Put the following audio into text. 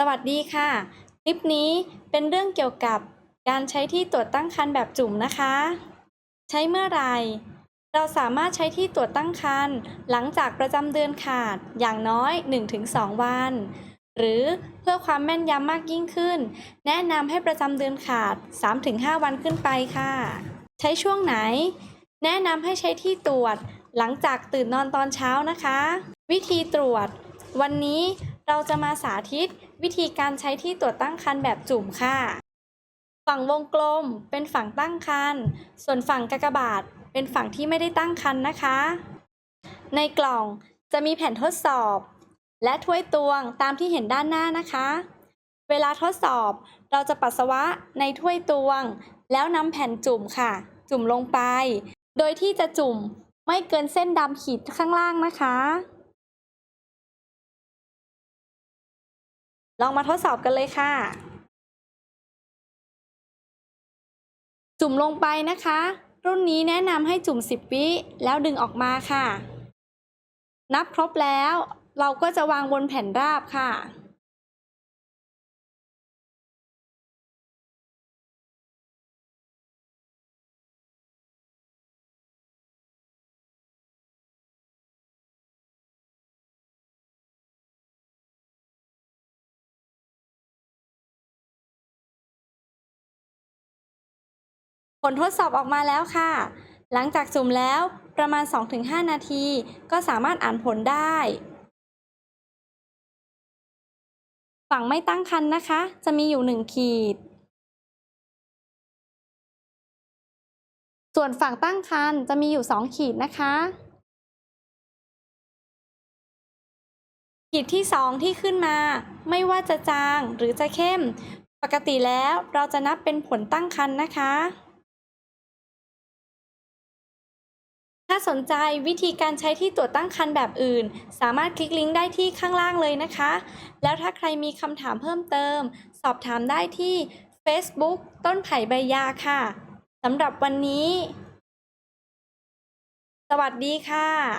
สวัสดีค่ะ คลิปนี้เป็นเรื่องเกี่ยวกับการใช้ที่ตรวจตั้งครรภ์แบบจุ่มนะคะ ใช้เมื่อไรเราสามารถใช้ที่ตรวจตั้งครรภ์หลังจากประจำเดือนขาดอย่างน้อย 1-2 วัน หรือเพื่อความแม่นยำมากยิ่งขึ้น แนะนำให้ประจำเดือนขาด 3-5 วันขึ้นไปค่ะ ใช้ช่วงไหน แนะนำให้ใช้ที่ตรวจหลังจากตื่นนอนตอนเช้านะคะ วิธีตรวจ วันนี้ เราจะมาสาธิตวิธีการใช้ที่ตรวจตั้งครรภ์แบบจุ่มค่ะ ฝั่งวงกลมเป็นฝั่งตั้งครรภ์ส่วนฝั่งกากบาทเป็นฝั่งที่ไม่ได้ตั้งครรภ์นะคะ ในกล่องจะมีแผ่นทดสอบ และถ้วยตวงตามที่เห็นด้านหน้านะคะ เวลาทดสอบเราจะปัสสาวะในถ้วยตวง แล้วนำแผ่นจุ่มค่ะ จุ่มลงไป โดยที่จะจุ่มไม่เกินเส้นดำขีดข้างล่างนะคะ ลองมาทดสอบกันเลยค่ะ จุ่มลงไปนะคะ รุ่นนี้แนะนำให้จุ่ม 10 วิแล้วดึงออกมาค่ะ นับครบแล้ว เราก็จะวางบนแผ่นราบค่ะ ผลทดสอบออกมาแล้วค่ะ หลังจากจุ่มแล้วประมาณ 2-5 นาที ก็สามารถอ่านผลได้ ฝั่งไม่ตั้งครรภ์นะคะ จะมีอยู่ 1 ขีด ส่วนฝั่งตั้งครรภ์จะมีอยู่ 2 ขีดนะคะ ขีดที่ 2 ที่ขึ้นมา ไม่ว่าจะจางหรือจะเข้ม ปกติแล้วเราจะนับเป็นผลตั้งครรภ์นะคะาสนใจวิธีการใช้ที่ตรวจตั้งครรภ์แบบอื่น สามารถคลิกลิงก์ได้ที่ข้างล่างเลยนะคะ แล้วถ้าใครมีคำถามเพิ่มเติม สอบถามได้ที่ Facebook ต้นไผ่ใบยาค่ะสำหรับวันนี้ สวัสดีค่ะ